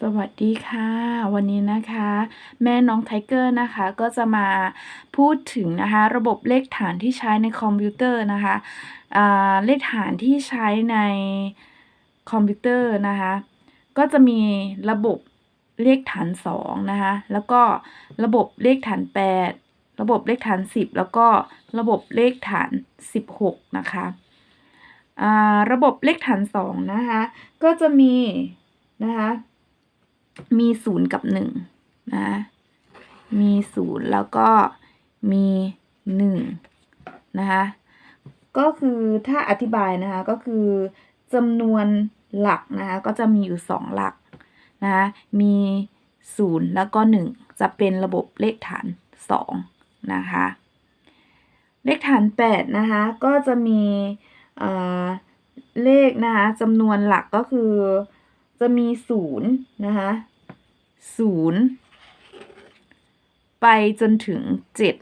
สวัสดีค่ะ วันนี้นะคะ แม่น้องไทเกอร์นะคะก็จะมาพูดถึงนะคะ ระบบเลขฐานที่ใช้ในคอมพิวเตอร์นะคะเลขฐานที่ใช้ในคอมพิวเตอร์นะคะ ก็จะมีระบบเลขฐาน2นะคะแล้วก็ระบบเลขฐาน 8 ระบบเลขฐาน 10 แล้วก็ระบบเลขฐาน 16 นะคะระบบเลขฐาน2นะคะก็จะมีนะคะ มีศูนย์กับหนึ่งนะ มีศูนย์แล้วก็มีหนึ่งนะคะ ก็คือถ้าอธิบายนะคะก็คือจำนวนหลักนะคะก็จะมีอยู่สองหลักนะคะมีศูนย์แล้วก็หนึ่งจะเป็นระบบเลขฐานสองนะคะเลขฐานแปดนะคะก็จะมีเอ่อเลขนะคะจำนวนหลักก็คือ จะมีศูนย์นะคะศูนย์ไปจนถึงเจ็ด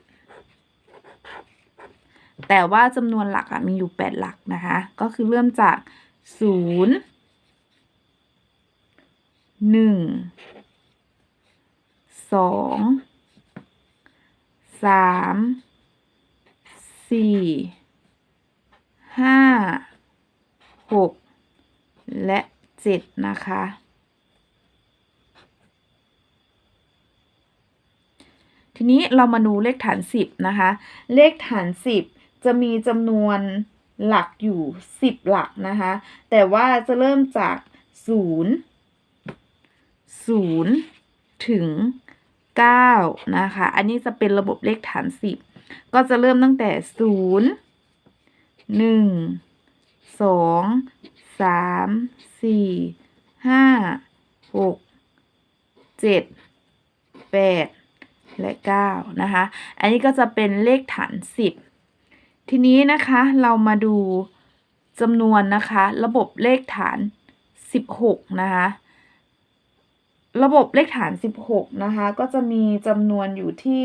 แต่ว่าจำนวนหลักอะมีอยู่แปดหลักนะคะ ก็คือเริ่มจากศูนย์หนึ่งสองสามสี่ห้าหกและ เจ็ดนะคะ ทีนี้เรามาดูเลขฐานสิบนะคะ เลขฐานสิบจะมีจำนวนหลักอยู่สิบหลักนะคะ แต่ว่าจะเริ่มจากศูนย์ศูนย์ถึงเก้านะคะ อันนี้จะเป็นระบบเลขฐานสิบก็จะเริ่มตั้งแต่ศูนย์หนึ่งสอง สามสี่ห้าหกเจ็ดแปดและเก้านะคะ อันนี้ก็จะเป็นเลขฐานสิบทีนี้นะคะเรามาดูจำนวนนะคะ ระบบเลขฐานสิบหกนะคะระบบเลขฐานสิบหกนะคะ ก็จะมีจำนวนอยู่ที่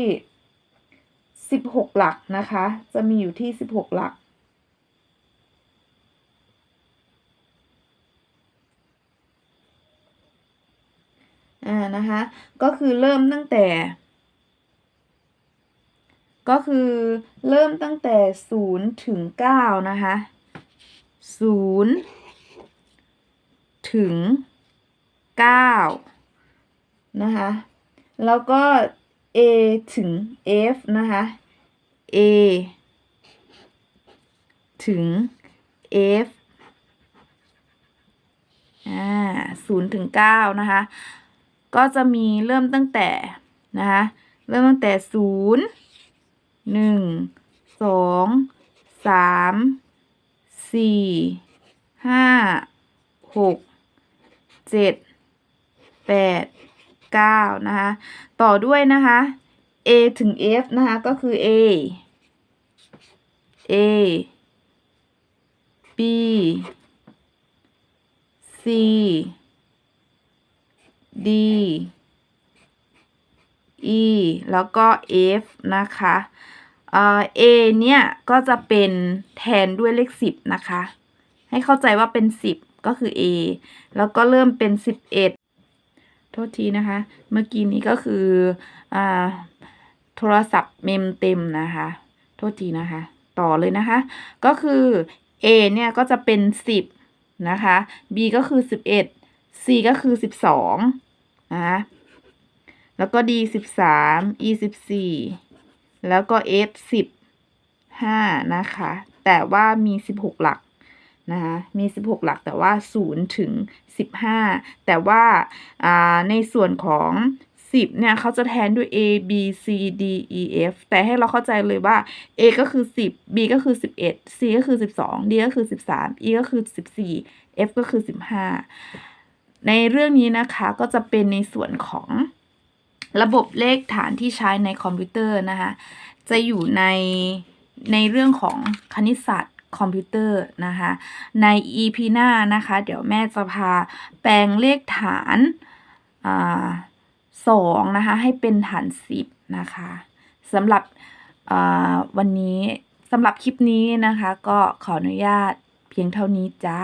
สิบหกหลักนะคะ จะมีอยู่ที่สิบหกหลัก อ่านะคะ ก็คือเริ่มตั้งแต่ ก็คือเริ่มตั้งแต่ศูนย์ถึงเก้านะคะศูนย์ถึงเก้านะคะ แล้วก็ A ถึง F นะคะ A ถึง F อ่าศูนย์ถึงเก้านะคะ ก็จะมีเริ่มตั้งแต่นะคะเริ่มตั้งแต่ศูนย์หนึ่งสองสามสี่ห้าหกเจ็ดแปดเก้านะคะต่อด้วยนะคะ A ถึง F นะคะก็คือ A A B C D E แล้วก็ F นะคะเอ่อ A เนี่ย ก็จะเป็นแทนด้วยเลขสิบนะคะ ให้เข้าใจว่าเป็นสิบก็คือ A แล้วก็เริ่มเป็นสิบเอ็ดโทษทีนะคะ เมื่อกี้นี้ก็คืออ่าโทรศัพท์เมมเต็มนะคะ โทษทีนะคะ ต่อเลยนะคะ ก็คือ A เนี่ย ก็จะเป็นสิบนะคะ B ก็คือสิบเอ็ด C ก็คือสิบสอง นะคะแล้วก็ D สิบสาม E สิบสี่แล้วก็ F สิบห้านะคะ แต่ว่ามีสิบหกหลักนะคะมีสิบหกหลักแต่ว่าศูนย์ถึงสิบห้าแต่ว่าอ่าในส่วนของสิบเนี่ยเขาจะแทนด้วย A B C D E F แต่ให้เราเข้าใจเลยว่า A ก็คือสิบ B ก็คือสิบเอ็ด C ก็คือสิบสอง D ก็คือสิบสาม E ก็คือสิบสี่ F ก็คือสิบห้า ในเรื่องนี้นะคะก็จะเป็นในส่วนของระบบเลขฐานที่ใช้ในคอมพิวเตอร์นะคะจะอยู่ในในเรื่องของคณิตศาสตร์คอมพิวเตอร์นะคะใน EP หน้านะคะ เดี๋ยวแม่จะพาแปลงเลขฐานอสองนะคะให้เป็นฐานสิบนะคะสำหรับวันนี้สำหรับคลิปนี้นะคะ ก็ขออนุญาตเพียงเท่านี้จ้า